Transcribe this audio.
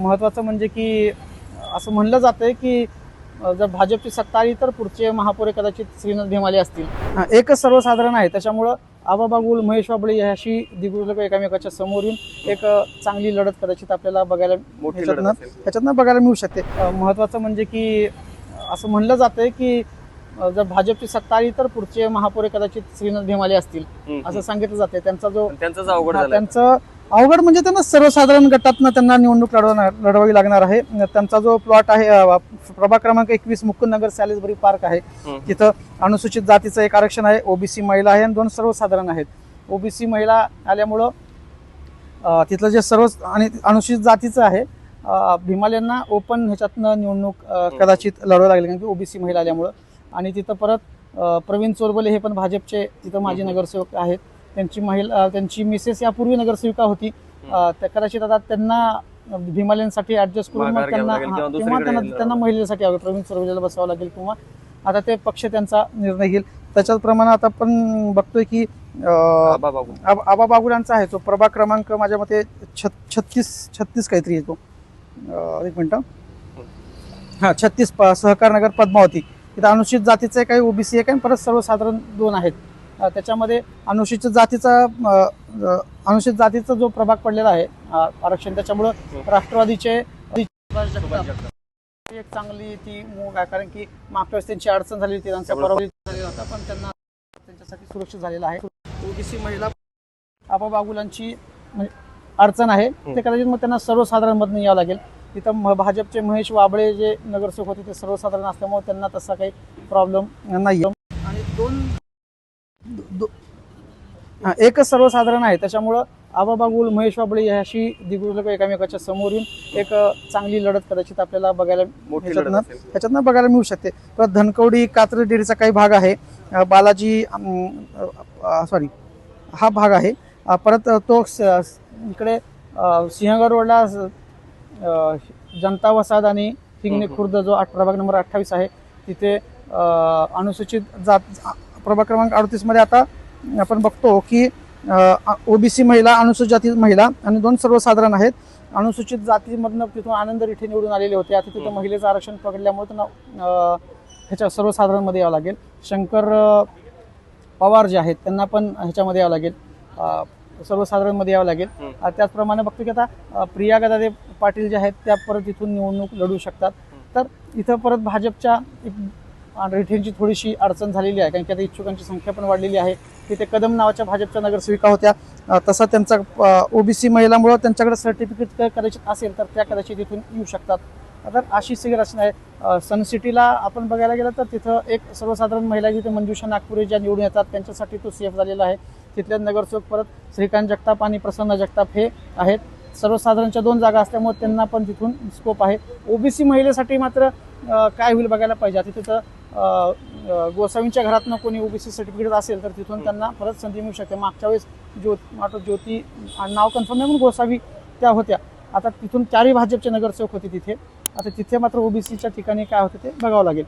महत्त्वाचं म्हणजे की असं म्हणलं जातंय की जर भाजपची सत्ता आली तर पुढचे महापौर कदाचित श्रीनाथ भीमाले असतील. एकच सर्वसाधारण आहे. त्याच्यामुळं आबा बागुल महेश बाबळे ह्याशी दिग्गज एकामेकाच्या समोर येऊन एक चांगली लढत कदाचित आपल्याला बघायला असेल. ह्याच्यातनं बघायला मिळू शकते. महत्त्वाचं म्हणजे की असं म्हणलं जातंय की जर भाजपची सत्ता आली तर पुढचे महापौर कदाचित श्रीनाथ भीमाले असतील. असं सांगितलं जाते त्यांचा जो त्यांचं अवघड म्हणजे त्यांना सर्वसाधारण गटातनं त्यांना निवडणूक लढवणार लढवावी लागणार आहे. त्यांचा जो प्लॉट आहे प्रभाग क्रमांक एकवीस मुकुंदनगर सॅलिसबरी पार्क आहे. तिथं अनुसूचित जातीचं एक आरक्षण आहे. ओबीसी महिला आहे आणि दोन सर्वसाधारण आहेत. ओबीसी महिला आल्यामुळं तिथलं जे सर्व आणि अनुसूचित जातीचं आहे भीमाल यांना ओपन ह्याच्यातनं निवडणूक कदाचित लढवावी लागली. कारण की ओबीसी महिला आल्यामुळं. आणि तिथं परत प्रवीण चोरबले हे पण भाजपचे तिथं माजी. नगरसेवक आहेत. त्यांची महिला त्यांची मिसेस यापूर्वी नगरसेविका होती. त्या कदाचित आता त्यांना भीमाल्यांसाठी ऍडजस्ट करून मग त्यांना किंवा त्यांना त्यांना महिलेसाठी प्रवीण चोरबलेला बसावं लागेल किंवा आता ते पक्ष त्यांचा निर्णय घेईल. त्याच्याच प्रमाणे आता आपण बघतोय की आबा बागुलांचा आहे तो. प्रभाग क्रमांक माझ्या मते छत- छत्तीस छत्तीस काहीतरी येतो एक मिनिट. हा छत्तीस सहकार नगर पद्मावती. तिथं अनुसूचित जातीचं एक आहे ओबीसी आहे आणि परत सर्वसाधारण दोन आहेत. त्याच्यामध्ये अनुसूचित जातीचा अनुसूचित जातीचा जो प्रभाग पडलेला आहे आरक्षण त्याच्यामुळं राष्ट्रवादीचे एक चांगली ती मूग आहे कारण की मागच्या वेळेस त्यांची अडचण झाली होती त्यांचा त्यामुळे पराभव झालेला होता पण त्यांना त्यांच्यासाठी सुरक्षित झालेला आहे. ओबीसी महिला आबा बागुलांची म्हणजे अडचण आहे ते कदाचित मग त्यांना सर्वसाधारण मधून यावं लागेल. तिथं भाजपचे महेश वाबळे जे नगरसेवक होते ते सर्वसाधारण असल्यामुळे त्यांना तसा काही प्रॉब्लेम नाही आणि दोन हा, एकच सर्वसाधारण आहे. त्याच्यामुळं आबा बागुल महेश वाबळे ह्याशी दिग्गज एकामेकाच्या समोर येऊन एक चांगली लढत कदाचित आपल्याला बघायला ह्याच्यातनं. ह्याच्यातनं बघायला मिळू शकते. परत धनकवडी कात्रज काही भाग आहे. बालाजी सॉरी हा भाग आहे. परत तो इकडे सिंहगड रोडला जनता वसाहत आणि हिंगणे. खुर्द जो आठ प्रभाग नंबर अठ्ठावीस आहे तिथे अनुसूचित जात प्रभाग क्रमांक अडतीसमध्ये आता आपण बघतो की ओबीसी महिला अनुसूचित जाती महिला आणि दोन सर्वसाधारण आहेत. अनुसूचित जातीमधनं तिथून आनंद रिठे निवडून आलेले होते. आता तिथं. महिलेचं आरक्षण पकडल्यामुळे त्यांना ह्याच्या सर्वसाधारणमध्ये यावं लागेल. शंकर पवार जे आहेत त्यांना पण ह्याच्यामध्ये यावं लागेल. सर्वसाधारणमध्ये यावं लागेल. त्याचप्रमाणे बघतो की आता प्रिया गदादे पाटील जे आहेत त्या परत इथून निवडणूक लढू शकतात. तर इथं परत भाजपच्या एक रिठेंची थोडीशी अडचण झालेली आहे कारण की आता इच्छुकांची संख्या पण वाढलेली आहे. तिथे कदम नावाच्या भाजपच्या नगरसेविका होत्या. तसा त्यांचा ओबीसी महिलामुळं त्यांच्याकडे सर्टिफिकेट कदाचित असेल तर त्या कदाचित इथून येऊ शकतात. तर अशी सगळी रचना आहे. सनसिटीला सन सिटीला आपण बघायला गेलं तर तिथं एक सर्वसाधारण महिला जिथे मंजुषा नागपुरे ज्या निवडून येतात त्यांच्यासाठी तो सेफ झालेला आहे. तिथले नगरसेवक परत श्रीकांत जगताप आणि प्रसन्न जगताप हे आहेत. सर्वसाधारणच्या दोन जागा असल्यामुळे त्यांना पण तिथून स्कोप आहे. ओबीसी महिलेसाठी मात्र काय होईल बघायला पाहिजे. आता तिथं गोसावींच्या घरातनं कोणी ओबीसी सर्टिफिकेट असेल तर तिथून त्यांना परत संधी मिळू शकते. मागच्या वेळेस ज्योत मात्र ज्योती आणि नाव कन्फर्म नाही म्हणून गोसावी त्या होत्या. आता तिथून चारही भाजपचे नगरसेवक होते तिथे. आता तिथे मात्र ओबीसीच्या ठिकाणी काय होते ते बघावं लागेल.